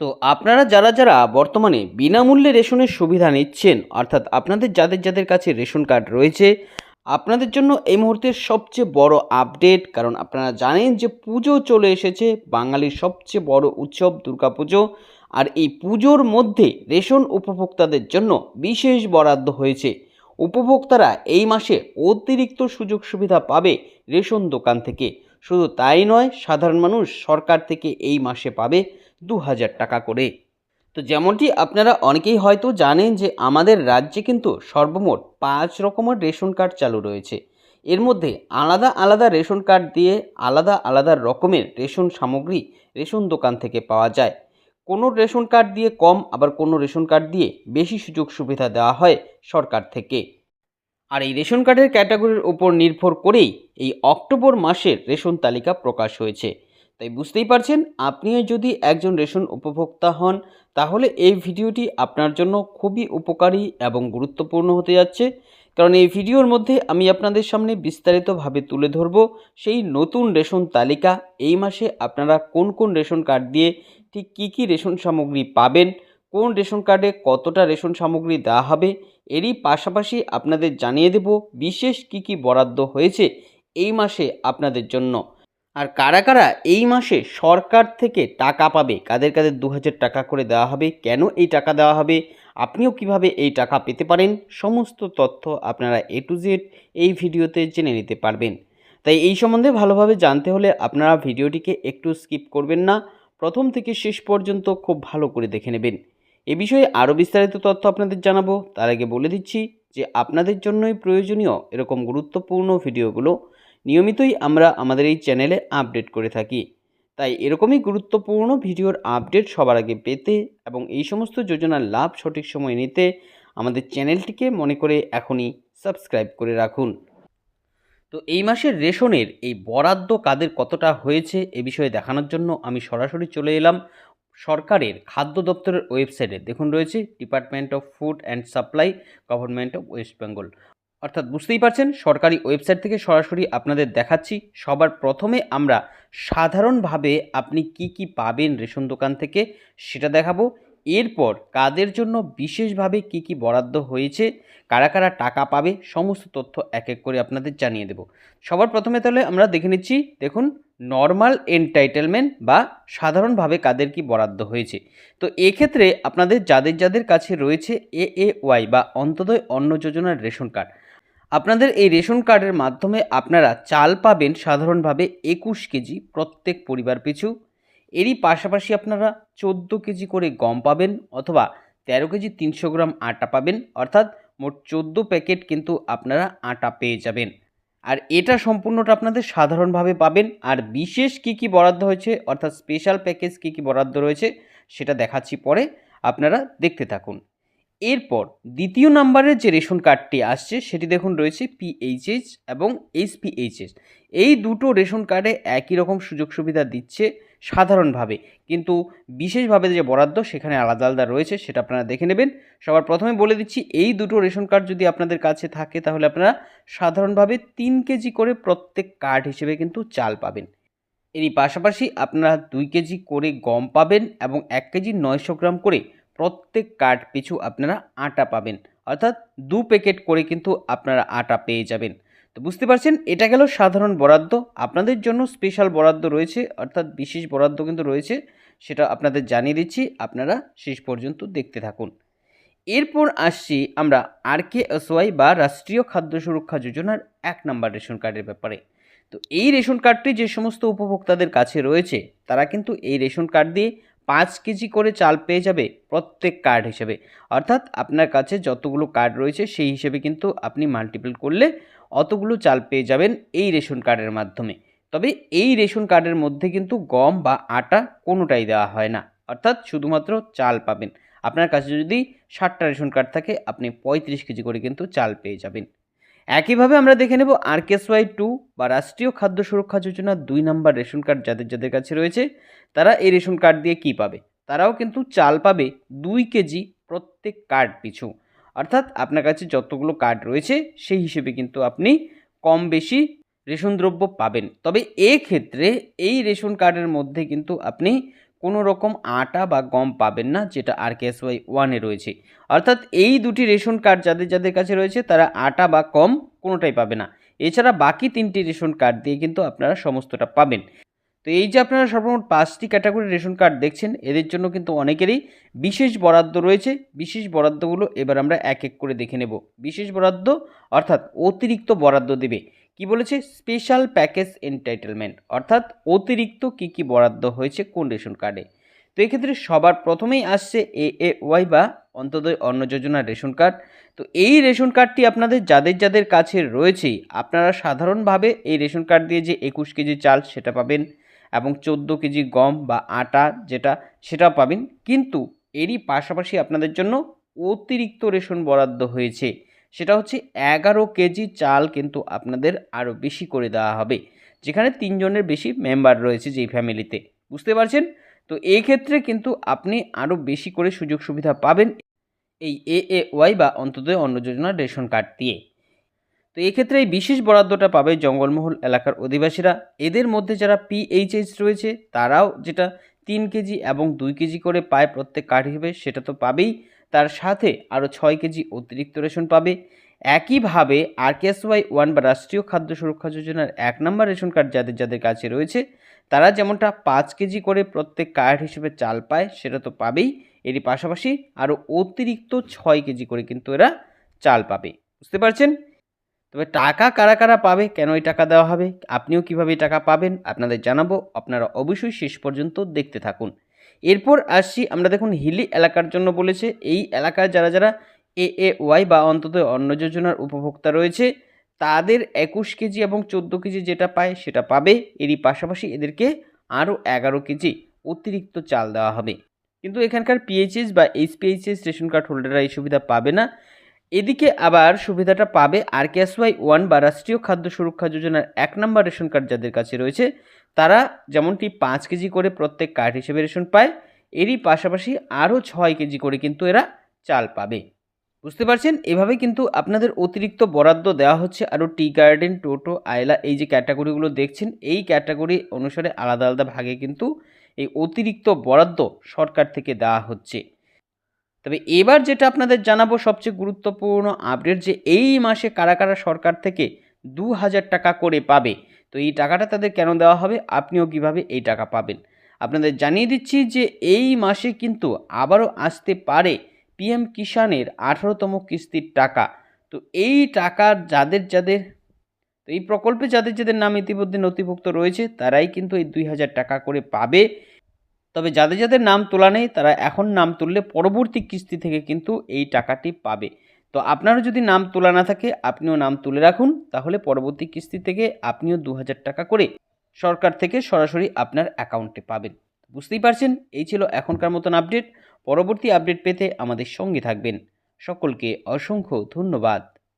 তো আপনারা যারা যারা বর্তমানে বিনামূল্যে রেশনের সুবিধা নিচ্ছেন, অর্থাৎ আপনাদের যাদের যাদের কাছে রেশন কার্ড রয়েছে, আপনাদের জন্য এই মুহূর্তের সবচেয়ে বড় আপডেট, কারণ আপনারা জানেন যে পুজো চলে এসেছে, বাঙালির সবচেয়ে বড় উৎসব দুর্গাপুজো, আর এই পুজোর মধ্যে রেশন উপভোক্তাদের জন্য বিশেষ বরাদ্দ হয়েছে। উপভোক্তারা এই মাসে অতিরিক্ত সুযোগ সুবিধা পাবে রেশন দোকান থেকে। শুধু তাই নয়, সাধারণ মানুষ সরকার থেকে এই মাসে পাবে দু হাজার টাকা করে। তো যেমনটি আপনারা অনেকেই হয়তো জানেন যে আমাদের রাজ্যে কিন্তু সর্বমোট পাঁচ রকমের রেশন কার্ড চালু রয়েছে। এর মধ্যে আলাদা আলাদা রেশন কার্ড দিয়ে আলাদা আলাদা রকমের রেশন সামগ্রী রেশন দোকান থেকে পাওয়া যায়। কোনো রেশন কার্ড দিয়ে কম, আবার কোনো রেশন কার্ড দিয়ে বেশি সুযোগ সুবিধা দেওয়া হয় সরকার থেকে। আর এই রেশন কার্ডের ক্যাটাগরির উপর নির্ভর করেই এই অক্টোবর মাসের রেশন তালিকা প্রকাশ হয়েছে। তাই বুঝতেই পারছেন, আপনিও যদি একজন রেশন উপভোক্তা হন, তাহলে এই ভিডিওটি আপনার জন্য খুবই উপকারী এবং গুরুত্বপূর্ণ হতে যাচ্ছে। কারণ এই ভিডিওর মধ্যে আমি আপনাদের সামনে বিস্তারিতভাবে তুলে ধরব সেই নতুন রেশন তালিকা, এই মাসে আপনারা কোন কোন রেশন কার্ড দিয়ে ঠিক কী কী রেশন সামগ্রী পাবেন, কোন রেশন কার্ডে কতটা রেশন সামগ্রী দেওয়া হবে, এরই পাশাপাশি আপনাদের জানিয়ে দেব বিশেষ কী কী বরাদ্দ হয়েছে এই মাসে আপনাদের জন্য। আর কারা কারা এই মাসে সরকার থেকে টাকা পাবে, কাদের কাদের দু হাজার টাকা করে দেওয়া হবে, কেন এই টাকা দেওয়া হবে, আপনিও কীভাবে এই টাকা পেতে পারেন, সমস্ত তথ্য আপনারা এ টু জেড এই ভিডিওতে জেনে নিতে পারবেন। তাই এই সম্বন্ধে ভালোভাবে জানতে হলে আপনারা ভিডিওটিকে একটু স্কিপ করবেন না, প্রথম থেকে শেষ পর্যন্ত খুব ভালো করে দেখে নেবেন। এ বিষয়ে আরও বিস্তারিত তথ্য আপনাদের জানাব, তার আগে বলে দিচ্ছি যে আপনাদের জন্যই প্রয়োজনীয় এরকম গুরুত্বপূর্ণ ভিডিওগুলো নিয়মিতই আমরা আমাদের এই চ্যানেলে আপডেট করে থাকি। তাই এরকমই গুরুত্বপূর্ণ ভিডিওর আপডেট সবার আগে পেতে এবং এই সমস্ত যোজনার লাভ সঠিক সময় নিতে আমাদের চ্যানেলটিকে মনে করে এখনই সাবস্ক্রাইব করে রাখুন। তো এই মাসের রেশনের এই বরাদ্দ কাদের কতটা হয়েছে এ বিষয়ে দেখানোর জন্য আমি সরাসরি চলে এলাম সরকারের খাদ্য দপ্তরের ওয়েবসাইটে। দেখুন রয়েছে department of food and supply government of West Bengal অর্থাৎ বুঝতেই পারছেন, সরকারি ওয়েবসাইট থেকে সরাসরি আপনাদের দেখাচ্ছি। সবার প্রথমে আমরা সাধারণভাবে আপনি কি কি পাবেন রেশন দোকান থেকে সেটা দেখাবো। এরপর কাদের জন্য বিশেষভাবে কি কি বরাদ্দ হয়েছে, কারা কারা টাকা পাবে, সমস্ত তথ্য এক এক করে আপনাদের জানিয়ে দেব। সবার প্রথমে তাহলে আমরা দেখে নিচ্ছি, দেখুন নর্মাল এন্টাইটেলমেন্ট বা সাধারণভাবে কাদের কি বরাদ্দ হয়েছে। তো এক্ষেত্রে আপনাদের যাদের যাদের কাছে রয়েছে এ ওয়াই বা অন্তদয় অন্ন যোজনার রেশন কার্ড আপনাদের এই রেশন কার্ডের মাধ্যমে আপনারা চাল পাবেন সাধারণভাবে একুশ কেজি প্রত্যেক পরিবার পিছু। এরই পাশাপাশি আপনারা চোদ্দ কেজি করে গম পাবেন অথবা তেরো কেজি তিনশো গ্রাম আটা পাবেন। অর্থাৎ মোট চোদ্দ প্যাকেট কিন্তু আপনারা আটা পেয়ে যাবেন। আর এটা সম্পূর্ণটা আপনাদের সাধারণভাবে পাবেন। আর বিশেষ কি কি বরাদ্দ হয়েছে, অর্থাৎ স্পেশাল প্যাকেজ কি কি বরাদ্দ রয়েছে, সেটা দেখাচ্ছি পরে। আপনারা দেখতে থাকুন। এরপর দ্বিতীয় নাম্বারের যে রেশন কার্ডটি আসছে, সেটি দেখুন রয়েছে পিএইচএস এবং এইচপিএইচএস এই দুটো রেশন কার্ডে একই রকম সুযোগ সুবিধা দিচ্ছে সাধারণভাবে। কিন্তু বিশেষভাবে যে বরাদ্দ, সেখানে আলাদা আলাদা রয়েছে, সেটা আপনারা দেখে নেবেন। সবার প্রথমে বলে দিচ্ছি, এই দুটো রেশন কার্ড যদি আপনাদের কাছে থাকে, তাহলে আপনারা সাধারণভাবে তিন কেজি করে প্রত্যেক কার্ড হিসেবে কিন্তু চাল পাবেন। এরই পাশাপাশি আপনারা দুই কেজি করে গম পাবেন এবং এক কেজি নয়শো গ্রাম করে প্রত্যেক কার্ড পিছু আপনারা আটা পাবেন। অর্থাৎ দু প্যাকেট করে কিন্তু আপনারা আটা পেয়ে যাবেন। তো বুঝতে পারছেন? এটা গেল সাধারণ বরাদ্দ। আপনাদের জন্য স্পেশাল বরাদ্দ রয়েছে। অর্থাৎ বিশেষ বরাদ্দ কিন্তু রয়েছে। সেটা আপনাদের জানিয়ে দিচ্ছি। আপনারা শেষ পর্যন্ত দেখতে থাকুন। এরপর আসছি আমরা আর কে এসওয়াই বা রাষ্ট্রীয় খাদ্য সুরক্ষা যোজনার এক নম্বর রেশন কার্ডের ব্যাপারে। তো এই রেশন কার্ডটি যে সমস্ত উপভোক্তাদের কাছে রয়েছে, তারা কিন্তু এই রেশন কার্ড দিয়ে পাঁচ কেজি করে চাল পেয়ে যাবে প্রত্যেক কার্ড হিসেবে। অর্থাৎ আপনার কাছে যতগুলো কার্ড রয়েছে সেই হিসেবে কিন্তু আপনি মাল্টিপল করলে অতগুলো চাল পেয়ে যাবেন এই রেশন কার্ডের মাধ্যমে। তবে এই রেশন কার্ডের মধ্যে কিন্তু গম বা আটা কোনোটাই দেওয়া হয় না। অর্থাৎ শুধুমাত্র চাল পাবেন। আপনার কাছে যদি ষাটটা রেশন কার্ড থাকে, আপনি পঁয়ত্রিশ কেজি করে কিন্তু চাল পেয়ে যাবেন। একইভাবে আমরা দেখে নেব আরকেএসওয়াই টু বা রাষ্ট্রীয় খাদ্য সুরক্ষা যোজনার দুই নাম্বার রেশন কার্ড যাদের যাদের কাছে রয়েছে, তারা এই রেশন কার্ড দিয়ে কি পাবে? তারাও কিন্তু চাল পাবে দুই কেজি প্রত্যেক কার্ড পিছু। অর্থাৎ আপনার কাছে যতগুলো কার্ড রয়েছে, সেই হিসেবে কিন্তু আপনি কম বেশি রেশন দ্রব্য পাবেন। তবে এক্ষেত্রে এই রেশন কার্ডের মধ্যে কিন্তু আপনি কোনো রকম আটা বা গম পাবেন না, যেটা আর কে এস ওয়াই ওয়ানে রয়েছে। অর্থাৎ এই দুটি রেশন কার্ড যাদের যাদের কাছে রয়েছে, তারা আটা বা কম কোনোটাই পাবে না। এছাড়া বাকি তিনটি রেশন কার্ড দিয়ে কিন্তু আপনারা সমস্তটা পাবেন। তো এই যে আপনারা সর্বমোট পাঁচটি ক্যাটাগরি রেশন কার্ড দেখছেন, এদের জন্য কিন্তু অনেকেরই বিশেষ বরাদ্দ রয়েছে। বিশেষ বরাদ্দগুলো এবার আমরা এক এক করে দেখে নেব। বিশেষ বরাদ্দ অর্থাৎ অতিরিক্ত বরাদ্দ দেবে। কি বলেছে? স্পেশাল প্যাকেজ এন্টাইটেলমেন্ট অর্থাৎ অতিরিক্ত কি কি বরাদ্দ হয়েছে কোন রেশন কার্ডে তো এক্ষেত্রে সবার প্রথমেই আসছে এ এ ওয়াই বা অন্তদয় অন্ন যোজনা রেশন কার্ড তো এই রেশন কার্ডটি আপনাদের যাদের যাদের কাছে রয়েছে আপনারা সাধারণভাবে এই রেশন কার্ড দিয়ে যে একুশ কেজি চাল সেটা পাবেন এবং চোদ্দ কেজি গম বা আটা যেটা সেটা পাবেন। কিন্তু এরই পাশাপাশি আপনাদের জন্য অতিরিক্ত রেশন বরাদ্দ হয়েছে। সেটা হচ্ছে এগারো কেজি চাল কিন্তু আপনাদের আরও বেশি করে দেওয়া হবে। যেখানে তিনজনের বেশি মেম্বার রয়েছে যেই ফ্যামিলিতে বুঝতে পারছেন? তো এই ক্ষেত্রে কিন্তু আপনি আরও বেশি করে সুযোগ সুবিধা পাবেন এই এ এ ওয়াই বা অন্তদয় অন্ন যোজনার রেশন কার্ড দিয়ে। তো এক্ষেত্রে এই বিশেষ বরাদ্দটা পাবে জঙ্গলমহল এলাকার অধিবাসীরা। এদের মধ্যে যারা পিএইচএইচ রয়েছে, তারাও যেটা তিন কেজি এবং দুই কেজি করে পায় প্রত্যেক কার্ড হিসেবে, সেটা তো পাবেই। তার সাথে আরও ছয় কেজি অতিরিক্ত রেশন পাবে। একইভাবে আরকেএসওয়াই ওয়ান বা রাষ্ট্রীয় খাদ্য সুরক্ষা যোজনার এক নম্বর রেশন কার্ড যাদের যাদের কাছে রয়েছে, তারা যেমনটা পাঁচ কেজি করে প্রত্যেক কার্ড হিসেবে চাল পায়, সেটা তো পাবেই। এরই পাশাপাশি আরও অতিরিক্ত ছয় কেজি করে কিন্তু এরা চাল পাবে। বুঝতে পারছেন? তবে টাকা কারা কারা পাবে কেন এই টাকা দেওয়া হবে, আপনিও কীভাবে টাকা পাবেন, আপনাদের জানাব। আপনারা অবশ্যই শেষ পর্যন্ত দেখতে থাকুন। এরপর আসছি আমরা দেখুন হিলি এলাকার জন্য বলেছে। এই এলাকার যারা যারা এ এ ওয়াই বা অন্তত অন্ন যোজনার উপভোক্তা রয়েছে, তাদের একুশ কেজি এবং চোদ্দ কেজি যেটা পায় সেটা পাবে। এরই পাশাপাশি এদেরকে আরও এগারো কেজি অতিরিক্ত চাল দেওয়া হবে। কিন্তু এখানকার পিএইচএস বা এইচপিএইচএস রেশন কার্ড হোল্ডাররা এই সুবিধা পাবে না। এদিকে আবার সুবিধাটা পাবে আর ওয়াই ওয়ান বা রাষ্ট্রীয় খাদ্য সুরক্ষা যোজনার এক নম্বর রেশন কার্ড যাদের কাছে রয়েছে তারা যেমনটি পাঁচ কেজি করে প্রত্যেক কার্ড হিসেবে রেশন পায়, এরই পাশাপাশি আরও ছয় কেজি করে কিন্তু এরা চাল পাবে। বুঝতে পারছেন? এভাবে কিন্তু আপনাদের অতিরিক্ত বরাদ্দ দেওয়া হচ্ছে। আরও টি গার্ডেন, টোটো, আয়লা এই যে ক্যাটাগরিগুলো দেখছেন, এই ক্যাটাগরি অনুসারে আলাদা আলাদা ভাগে কিন্তু এই অতিরিক্ত বরাদ্দ সরকার থেকে দেওয়া হচ্ছে। তবে এবার যেটা আপনাদের জানাব সবচেয়ে গুরুত্বপূর্ণ আপডেট যে এই মাসে কারা কারা সরকার থেকে দু হাজার টাকা করে পাবে তো এই টাকাটা তাদের কেন দেওয়া হবে? আপনিও কীভাবে এই টাকা পাবেন? আপনাদের জানিয়ে দিচ্ছি যে এই মাসে কিন্তু আবারও আসতে পারে পিএম কিষানের আঠারোতম কিস্তির টাকা। তো এই টাকা যাদের যাদের, তো এই প্রকল্পে যাদের যাদের নাম ইতিমধ্যে নথিভুক্ত রয়েছে, তারাই কিন্তু এই দুই হাজার টাকা করে পাবে। তবে যাদের যাদের নাম তোলা নেই, তারা এখন নাম তুললে পরবর্তী কিস্তি থেকে কিন্তু এই টাকাটি পাবে। তো আপনারও যদি নাম তোলা না থাকে, আপনিও নাম তুলে রাখুন, তাহলে পরবর্তী কিস্তি থেকে আপনিও দু হাজার টাকা করে সরকার থেকে সরাসরি আপনার অ্যাকাউন্টে পাবেন। বুঝতেই পারছেন? এই ছিল এখনকার মতন আপডেট। পরবর্তী আপডেট পেতে আমাদের সঙ্গে থাকবেন। সকলকে অসংখ্য ধন্যবাদ।